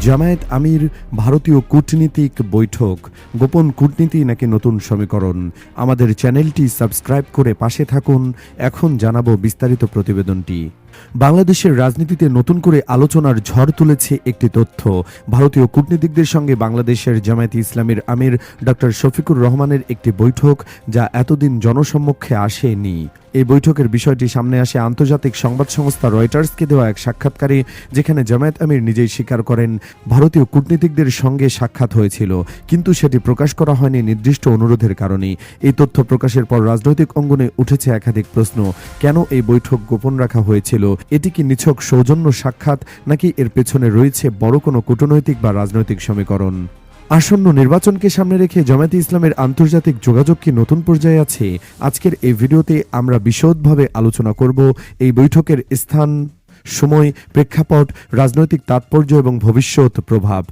জামায়াত আমির ভারতীয় কূটনীতিক বৈঠক। গোপন কূটনীতি নাকি নতুন সমীকরণ? আমাদের চ্যানেলটি সাবস্ক্রাইব করে পাশে থাকুন। এখন জানাব বিস্তারিত প্রতিবেদনটি। বাংলাদেশের রাজনীতিতে নতুন করে আলোচনার ঝড় তুলেছে একটি তথ্য। ভারতীয় কূটনীতিকদের সঙ্গে বাংলাদেশের জামায়াতে ইসলামের আমির ডক্টর শফিকুর রহমানের একটি বৈঠক, যা এতদিন জনসম্মুখে আসেনি। এই বৈঠকের বিষয়টি সামনে আসে আন্তর্জাতিক সংবাদ সংস্থা রয়টার্সকে দেওয়া এক সাক্ষাৎকারে, যেখানে জামায়াত আমির নিজেই স্বীকার করেন, ভারতীয় কূটনীতিকদের সঙ্গে সাক্ষাৎ হয়েছিল, কিন্তু সেটি প্রকাশ করা হয়নি নির্দিষ্ট অনুরোধের কারণে এই তথ্য প্রকাশের পর রাজনৈতিক অঙ্গনে উঠেছে একাধিক প্রশ্ন, কেন এই বৈঠক গোপন রাখা হয়েছিল? এটি কি নিছক সৌজন্য সাক্ষাৎ নাকি এর পেছনে রয়েছে বড় কোনো কূটনৈতিক বা রাজনৈতিক সমীকরণ? আসন্ন নির্বাচনকে সামনে রেখে জামায়াতে ইসলামের আন্তর্জাতিক যোগাযোগ কি নতুন পর্যায়ে আছে? আজকের এই ভিডিওতে আমরা বিশদভাবে আলোচনা করব এই বৈঠকের স্থান, সময়, প্রেক্ষাপট, রাজনৈতিক তাৎপর্য এবং ভবিষ্যৎ প্রভাব।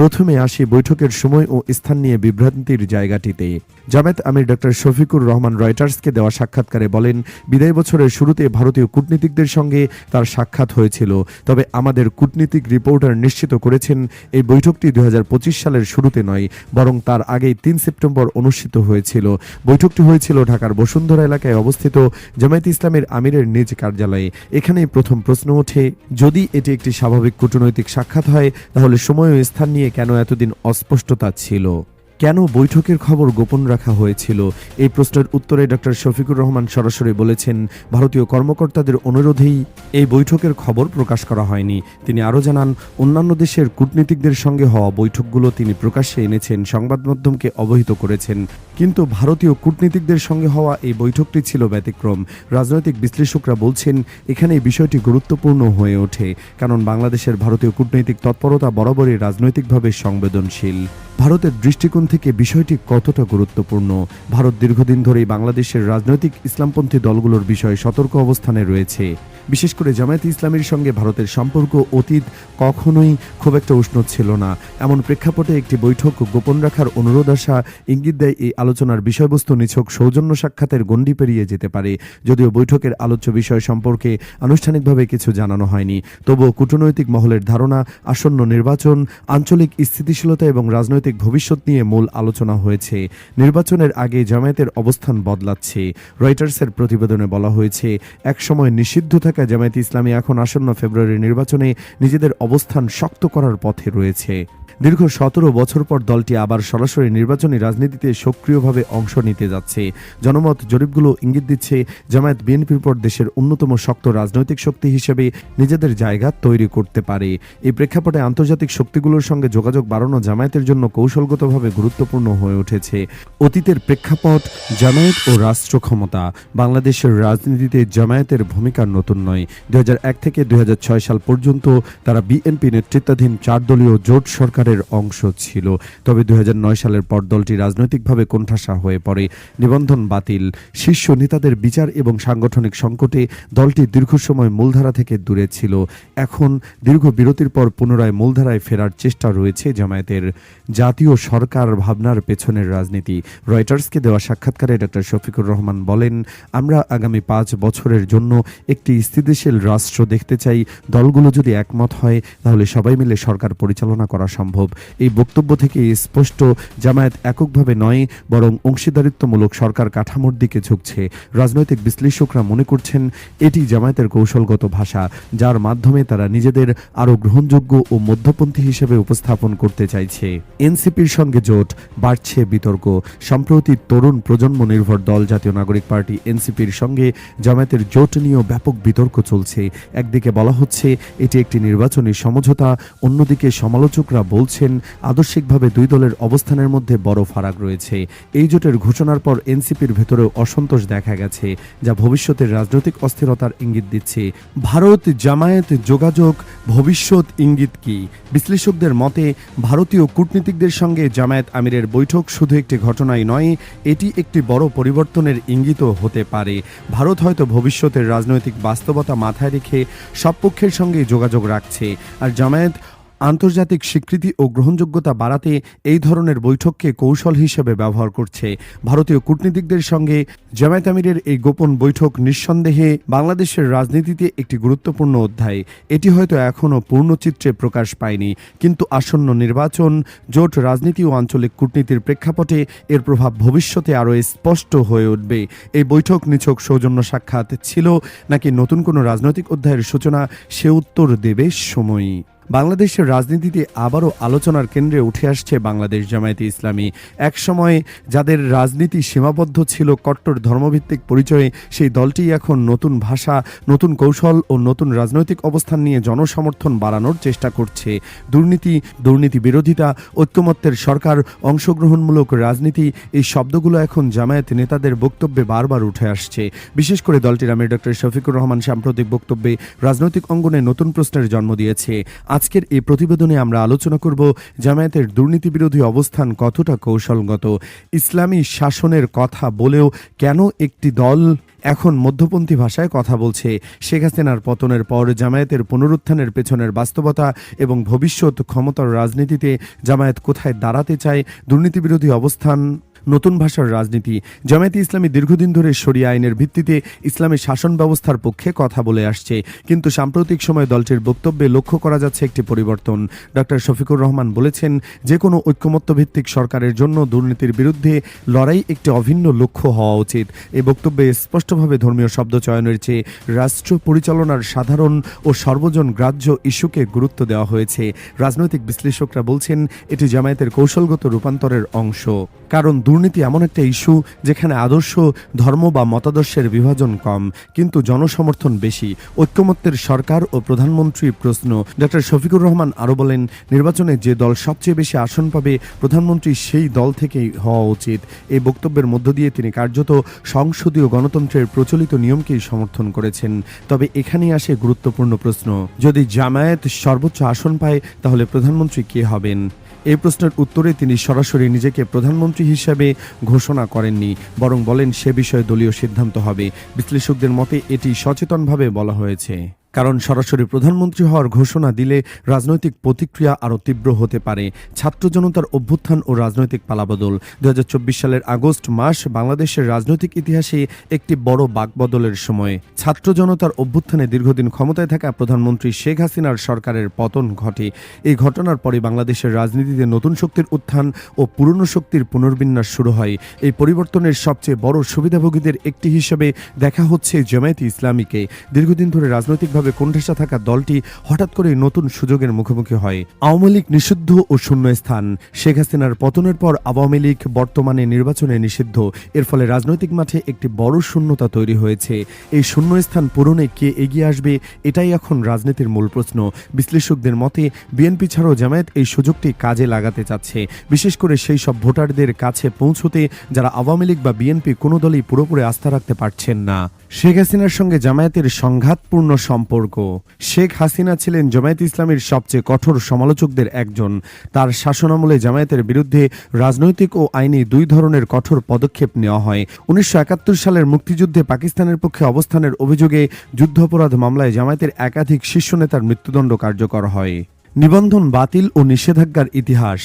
প্রথমে আসি বৈঠকের সময় ও স্থান নিয়ে বিভ্রান্তির জায়গাটিতে। জামায়াত আমির ডক্টর শফিকুর রহমান রয়টার্সকে দেওয়া সাক্ষাৎকারে বলেন, বিদায় বছরের শুরুতে ভারতীয় কূটনীতিকদের সঙ্গে তার সাক্ষাৎ হয়েছিল। তবে আমাদের কূটনীতিক রিপোর্টার নিশ্চিত করেছেন, এই বৈঠকটি দু হাজার পঁচিশ সালের শুরুতে নয়, বরং তার আগেই তিন সেপ্টেম্বর অনুষ্ঠিত হয়েছিল। বৈঠকটি হয়েছিল ঢাকার বসুন্ধরা এলাকায় অবস্থিত জামায়াত ইসলামের আমিরের নিজ কার্যালয়ে। এখানেই প্রথম প্রশ্ন ওঠে, যদি এটি একটি স্বাভাবিক কূটনৈতিক সাক্ষাৎ হয়, তাহলে সময় ও স্থান নিয়ে কেন এতদিন অস্পষ্টতা ছিল? কেন বৈঠকের খবর গোপন রাখা হয়েছিল? এই প্রশ্নের উত্তরে ডক্টর শফিকুর রহমান সরাসরি বলেছেন, ভারতীয় কর্মকর্তাদের অনুরোধেই এই বৈঠকের খবর প্রকাশ করা হয়নি। তিনি আরও জানান, অন্যান্য দেশের কূটনীতিকদের সঙ্গে হওয়া বৈঠকগুলো তিনি প্রকাশ্যে এনেছেন, সংবাদ মাধ্যমকে অবহিত করেছেন। কিন্তু ভারতীয় কূটনীতিকদের সঙ্গে হওয়া এই বৈঠকটি ছিল ব্যতিক্রম। রাজনৈতিক বিশ্লেষকরা বলছেন এখানে এই বিষয়টি গুরুত্বপূর্ণ হয়ে ওঠে, কারণ বাংলাদেশের ভারতীয় কূটনৈতিক তৎপরতা বরাবরই রাজনৈতিকভাবে সংবেদনশীল। ভারতের দৃষ্টিকোণ থেকে বিষয়টি কতটা গুরুত্বপূর্ণ? ভারত দীর্ঘদিন ধরেই বাংলাদেশের রাজনৈতিক ইসলামপন্থী দলগুলোর বিষয়ে সতর্ক অবস্থানে রয়েছে। বিশেষ করে জামায়াত ইসলামের সঙ্গে ভারতের সম্পর্ক, অতীত কখনোই খুব একটা উষ্ণ ছিল না। এমন প্রেক্ষাপটে একটি বৈঠক গোপন রাখার অনুরোধ আসা ইঙ্গিত দেয় এই আলোচনার বিষয়বস্তু নিছক সৌজন্য সাক্ষাতের গণ্ডি পেরিয়ে যেতে পারে। যদিও বৈঠকের আলোচ্য বিষয় সম্পর্কে আনুষ্ঠানিকভাবে কিছু জানানো হয়নি। তবুও কূটনৈতিক মহলের ধারণা, আসন্ন নির্বাচন, আঞ্চলিক স্থিতিশীলতা এবং রাজনৈতিক ভবিষ্যৎ নিয়ে মূল আলোচনা হয়েছে। নির্বাচনের আগে জামায়াতের অবস্থান বদলাচ্ছে। রয়টার্সের প্রতিবেদনে বলা হয়েছে, একসময় নিষিদ্ধ থাকা জামায়াত ইসলামী এখন আসন্ন ফেব্রুয়ারি নির্বাচনে নিজেদের অবস্থান শক্ত করার পথে রয়েছে। দীর্ঘ সতেরো বছর পর দলটি আবার সরাসরি নির্বাচনী রাজনীতিতে সক্রিয়ভাবে অংশ নিতে যাচ্ছে। জনমত জরিপগুলো ইঙ্গিত দিচ্ছে, জামায়াত বিএনপির পর দেশের অন্যতম শক্ত রাজনৈতিক শক্তি হিসেবে নিজেদের জায়গা তৈরি করতে পারে। এই প্রেক্ষাপটে আন্তর্জাতিক শক্তিগুলোর সঙ্গে যোগাযোগ বাড়ানো জামায়াতের জন্য কৌশলগতভাবে গুরুত্বপূর্ণ হয়ে উঠেছে। অতীতের প্রেক্ষাপট, জামায়াত ও রাষ্ট্র ক্ষমতা। বাংলাদেশের রাজনীতিতে জামায়াতের ভূমিকা নতুন নয়। দুই থেকে দুই হাজার ছয় সাল পর্যন্ত তারা বিএনপি নেতৃত্বাধীন চার দলীয় জোট সরকারের অংশ ছিল। তবে দুই হাজার নয় সালের পর দলটি রাজনৈতিকভাবে কোণঠাসা হয়ে পড়ে। নিবন্ধন বাতিল। শীর্ষ নেতাদের বিচার এবং সাংগঠনিক সংকটে দলটি দীর্ঘ সময় মূলধারা থেকে দূরে ছিল। এখন দীর্ঘ বিরতির পর পুনরায় মূলধারায় ফেরার চেষ্টা রয়েছে জামায়াতের। জাতীয় সরকার ভাবনার পেছনের রাজনীতি। রয়টার্সকে দেওয়া সাক্ষাৎকারে ডক্টর শফিকুর রহমান বলেন, আমরা আগামী পাঁচ বছরের জন্য একটি স্থিতিশীল রাষ্ট্র দেখতে চাই। দলগুলো যদি একমত হয়, তাহলে সবাই মিলে সরকার পরিচালনা করা সম্ভব। এই বক্তব্য থেকে স্পষ্ট, জামায়াত এককভাবে নয়, বরং অংশীদারিত্বমূলক সরকার কাঠামোর দিকে ঝুঁকছে। রাজনৈতিক বিশ্লেষকরা মনে করছেন, এটি জামায়াতের কৌশলগত ভাষা, যার মাধ্যমে তারা নিজেদের আরও গ্রহণযোগ্য ও মধ্যপন্থী হিসেবে উপস্থাপন করতে চাইছে। এনসিপির সঙ্গে জোট, বাড়ছে বিতর্ক। সম্প্রতি তরুণ প্রজন্ম নির্ভর দল জাতীয় নাগরিক পার্টি এনসিপির সঙ্গে জামায়াতের জোট নিয়েও ব্যাপক বিতর্ক চলছে। একদিকে বলা হচ্ছে, এটি একটি নির্বাচনী সমঝোতা, অন্যদিকে সমালোচকরা বলছেন আদর্শিকভাবে দুই দলের অবস্থানের মধ্যে বড় ফারাক রয়েছে। এই জোটের ঘোষণার পর এনসিপির ভেতরেও অসন্তোষ দেখা গেছে, যা ভবিষ্যতের রাজনৈতিক অস্থিরতার ইঙ্গিত দিচ্ছে। ভারত জামায়াত যোগাযোগ, ভবিষ্যৎ ইঙ্গিত কি? বিশ্লেষকদের মতে, ভারতীয় কূটনীতিকদের সঙ্গে জামায়াত আমিরের বৈঠক শুধু একটি ঘটনাই নয়, এটি একটি বড় পরিবর্তনের ইঙ্গিতও হতে পারে। ভারত হয়তো ভবিষ্যতের রাজনৈতিক বাস্তবতা মাথায় রেখে সব পক্ষের সঙ্গে যোগাযোগ রাখছে, আর জামায়াত আন্তর্জাতিক স্বীকৃতি ও গ্রহণযোগ্যতা বাড়াতে এই ধরনের বৈঠককে কৌশল হিসেবে ব্যবহার করছে। ভারতীয় কূটনীতিকদের সঙ্গে জামায়াত আমিরের এই গোপন বৈঠক নিঃসন্দেহে বাংলাদেশের রাজনীতিতে একটি গুরুত্বপূর্ণ অধ্যায়। এটি হয়তো এখনও পূর্ণচিত্রে প্রকাশ পায়নি, কিন্তু আসন্ন নির্বাচন, জোট রাজনীতি ও আঞ্চলিক কূটনীতির প্রেক্ষাপটে এর প্রভাব ভবিষ্যতে আরও স্পষ্ট হয়ে উঠবে। এই বৈঠক নিছক সৌজন্য সাক্ষাৎ ছিল, নাকি নতুন কোনো রাজনৈতিক অধ্যায়ের সূচনা সে উত্তর দেবে সময়ই। বাংলাদেশের রাজনীতিতে আবারও আলোচনার কেন্দ্রে উঠে আসছে বাংলাদেশ জামায়াতে ইসলামী। একসময় যাদের রাজনীতি সীমাবদ্ধ ছিল কট্টর ধর্মভিত্তিক পরিচয়ে, সেই দলটি এখন নতুন ভাষা, নতুন কৌশল ও নতুন রাজনৈতিক অবস্থান নিয়ে জনসমর্থন বাড়ানোর চেষ্টা করছে। দুর্নীতি দুর্নীতি বিরোধিতা, ঐক্যমত্যের সরকার, অংশগ্রহণমূলক রাজনীতি, এই শব্দগুলো এখন জামায়াত নেতাদের বক্তব্যে বারবার উঠে আসছে। বিশেষ করে দলটির আমির ডক্টর শফিকুর রহমান সাম্প্রতিক বক্তব্যে রাজনৈতিক অঙ্গনে নতুন প্রশ্নের জন্ম দিয়েছে। আজকের এই প্রতিবেদনে আমরা আলোচনা করব জামায়াতের দুর্নীতি বিরোধী অবস্থান কতটা কৌশলগত, ইসলামী শাসনের কথা বলেও কেন একটি দল এখন মধ্যপন্থী ভাষায় কথা বলছে? শেখ হাসিনার পতনের পর জামায়াতের পুনরুত্থানের পেছনের বাস্তবতা এবং ভবিষ্যৎ ক্ষমতার রাজনীতিতে জামায়াত কোথায় দাঁড়াতে চায় দুর্নীতি বিরোধী অবস্থান নতুন ভাষার রাজনীতি। জামায়াতে ইসলামী দীর্ঘদিন ধরে সরিয়া আইনের ভিত্তিতে ইসলামী শাসন ব্যবস্থার পক্ষে কথা বলে আসছে। কিন্তু সাম্প্রতিক সময়ে দলটির বক্তব্যে লক্ষ্য করা যাচ্ছে একটি পরিবর্তন। ডক্টর শফিকুর রহমান বলেছেন, যে কোনো ঐক্যমত্য ভিত্তিক সরকারের জন্য দুর্নীতির বিরুদ্ধে লড়াই একটি অভিন্ন লক্ষ্য হওয়া উচিত। এই বক্তব্যে স্পষ্টভাবে ধর্মীয় শব্দ চয়নের চেয়ে রাষ্ট্র পরিচালনার সাধারণ ও সর্বজন গ্রাহ্য ইস্যুকে গুরুত্ব দেওয়া হয়েছে। রাজনৈতিক বিশ্লেষকরা বলছেন, এটি জামায়াতের কৌশলগত রূপান্তরের অংশ। কারণ দুর্নীতি এমন একটা ইস্যু যেখানে আদর্শ, ধর্ম বা মতাদর্শের বিভাজন কম, কিন্তু জনসমর্থন বেশি। ঐক্যমত্যের সরকার ও প্রধানমন্ত্রী প্রশ্ন। ডক্টর শফিকুর রহমান আরও বলেন, নির্বাচনে যে দল সবচেয়ে বেশি আসন পাবে, প্রধানমন্ত্রী সেই দল থেকেই হওয়া উচিত। এই বক্তব্যের মধ্য দিয়ে তিনি কার্যত সংসদীয় গণতন্ত্রের প্রচলিত নিয়মকেই সমর্থন করেছেন। তবে এখানেই আসে গুরুত্বপূর্ণ প্রশ্ন। যদি জামায়াত সর্বোচ্চ আসন পায়, তাহলে প্রধানমন্ত্রী কে হবেন? এই প্রশ্নের উত্তরে তিনি সরাসরি নিজেকে প্রধানমন্ত্রী হিসেবে ঘোষণা করেননি, বরং বলেন সে বিষয়ে দলীয় সিদ্ধান্ত হবে। বিশ্লেষকদের মতে এটি সচেতনভাবে বলা হয়েছে। কারণ সরাসরি প্রধানমন্ত্রী হওয়ার ঘোষণা দিলে রাজনৈতিক প্রতিক্রিয়া আরও তীব্র হতে পারে। ছাত্র জনতার অভ্যুত্থান ও রাজনৈতিক পালাবদল। দু হাজার চব্বিশ সালের আগস্ট মাস বাংলাদেশের রাজনৈতিক ইতিহাসে একটি বড় বাকবদলের সময়। ছাত্র জনতার অভ্যুত্থানে দীর্ঘদিন ক্ষমতায় থাকা প্রধানমন্ত্রী শেখ হাসিনার সরকারের পতন ঘটে। এই ঘটনার পরে বাংলাদেশের রাজনীতিতে নতুন শক্তির উত্থান ও পুরনো শক্তির পুনর্বিন্যাস শুরু হয়। এই পরিবর্তনের সবচেয়ে বড় সুবিধাভোগীদের একটি হিসেবে দেখা হচ্ছে জামায়াতে ইসলামীকে। দীর্ঘদিন ধরে রাজনৈতিকভাবে কোণঠাসা থাকা দলটি হঠাৎ করে নতুন সুযোগের মুখোমুখি হয়। আওয়ামী লীগ নিষিদ্ধ ও শূন্য স্থান শেখ হাসিনার পতনের পর আওয়ামী লীগ বর্তমানে নির্বাচনে নিষিদ্ধ। এর ফলে রাজনৈতিক মাঠে একটি বড় শূন্যতা তৈরি হয়েছে। এই শূন্য স্থান পূরণে কে এগিয়ে আসবে, এটাই এখন রাজনীতির মূল প্রশ্ন। বিশ্লেষকদের মতে, বিএনপি ছাড়াও জামায়াত এই সুযোগটি কাজে লাগাতে চাচ্ছে। বিশেষ করে সেই সব ভোটারদের কাছে পৌঁছতে যারা আওয়ামী লীগ বা বিএনপি কোনো দলই পুরোপুরি আস্থা রাখতে পারছেন না। শেখ হাসিনার সঙ্গে জামায়াতের সংঘাতপূর্ণ সম্পর্ক। শেখ হাসিনা ছিলেন জামায়াত ইসলামীর সবচেয়ে কঠোর সমালোচকদের একজন। তার শাসনামলে জামায়াতের বিরুদ্ধে রাজনৈতিক ও আইনি দুই ধরনের কঠোর পদক্ষেপ নেওয়া হয়। উনিশশো একাত্তর সালের মুক্তিযুদ্ধে পাকিস্তানের পক্ষে অবস্থানের অভিযোগে যুদ্ধাপরাধ মামলায় জামায়াতের একাধিক শীর্ষ নেতার মৃত্যুদণ্ড কার্যকর হয়। নিবন্ধন বাতিল ও নিষেধাজ্ঞার ইতিহাস।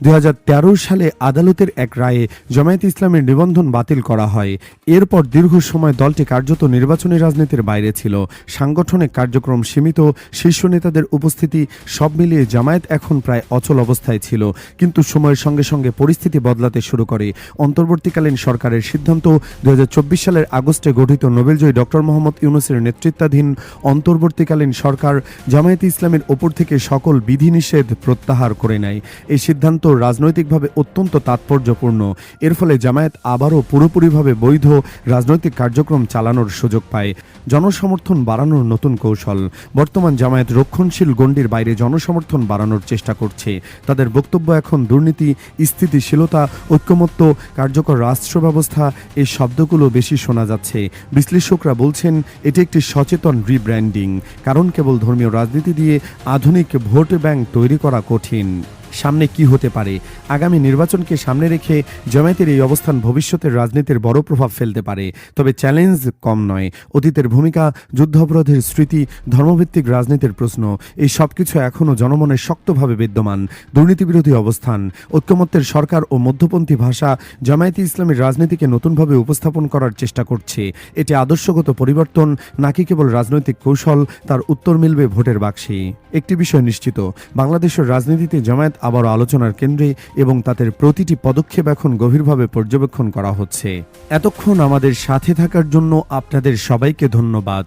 দু হাজার তেরো সালে আদালতের এক রায়ে জামায়াত ইসলামের নিবন্ধন বাতিল করা হয়। এরপর দীর্ঘ সময় দলটি কার্যত নির্বাচনী রাজনীতির বাইরে ছিল। সাংগঠনিক কার্যক্রম সীমিত, শীর্ষ নেতাদের উপস্থিতি সব মিলিয়ে জামায়াত এখন প্রায় অচল অবস্থায় ছিল। কিন্তু সময়ের সঙ্গে সঙ্গে পরিস্থিতি বদলাতে শুরু করে। অন্তর্বর্তীকালীন সরকারের সিদ্ধান্ত দুই হাজার চব্বিশ সালের আগস্টে গঠিত নোবেলজয়ী ডক্টর মোহাম্মদ ইউনুসের নেতৃত্বাধীন অন্তর্বর্তীকালীন সরকার জামায়াতে ইসলামের ওপর থেকে সকল বিধিনিষেধ প্রত্যাহার করে নেয়। এই সিদ্ধান্ত রাজনৈতিকভাবে অত্যন্ত তাৎপর্যপূর্ণ। এর ফলে জামায়াত আবারও পুরোপুরিভাবে বৈধ রাজনৈতিক কার্যক্রম চালানোর সুযোগ পায়। জনসমর্থন বাড়ানোর নতুন কৌশল। বর্তমান জামায়াত রক্ষণশীল গণ্ডির বাইরে জনসমর্থন বাড়ানোর চেষ্টা করছে। তাদের বক্তব্য এখন দুর্নীতি, স্থিতিশীলতা, ঐক্যমত্য, কার্যকর রাষ্ট্র ব্যবস্থা এই শব্দগুলো বেশি শোনা যাচ্ছে। বিশ্লেষকরা বলছেন, এটি একটি সচেতন রিব্র্যান্ডিং কারণ কেবল ধর্মীয় রাজনীতি দিয়ে আধুনিক ভোট ব্যাংক তৈরি করা কঠিন। সামনে কি হতে পারে? আগামী নির্বাচনকে সামনে রেখে জমায়েতের এই অবস্থান ভবিষ্যতের রাজনীতির বড় প্রভাব ফেলতে পারে। তবে চ্যালেঞ্জ কম নয়। অতীতের ভূমিকা, যুদ্ধাপরাধের স্মৃতি, ধর্মভিত্তিক রাজনীতির প্রশ্ন, এই সবকিছু এখনও জনমনে শক্তভাবে বিদ্যমান। দুর্নীতিবিরোধী অবস্থান, ঐক্যমত্যের সরকার ও মধ্যপন্থী ভাষা জামায়াতে ইসলামের রাজনীতিকে নতুনভাবে উপস্থাপন করার চেষ্টা করছে। এটি আদর্শগত পরিবর্তন, নাকি কেবল রাজনৈতিক কৌশল, তার উত্তর মিলবে ভোটের বাক্সে? একটি বিষয় নিশ্চিত, বাংলাদেশের রাজনীতিতে জামায়াত আবারও আলোচনার কেন্দ্রে এবং তাদের প্রতিটি পদক্ষেপ এখন গভীরভাবে পর্যবেক্ষণ করা হচ্ছে। এতক্ষণ আমাদের সাথে থাকার জন্য আপনাদের সবাইকে ধন্যবাদ।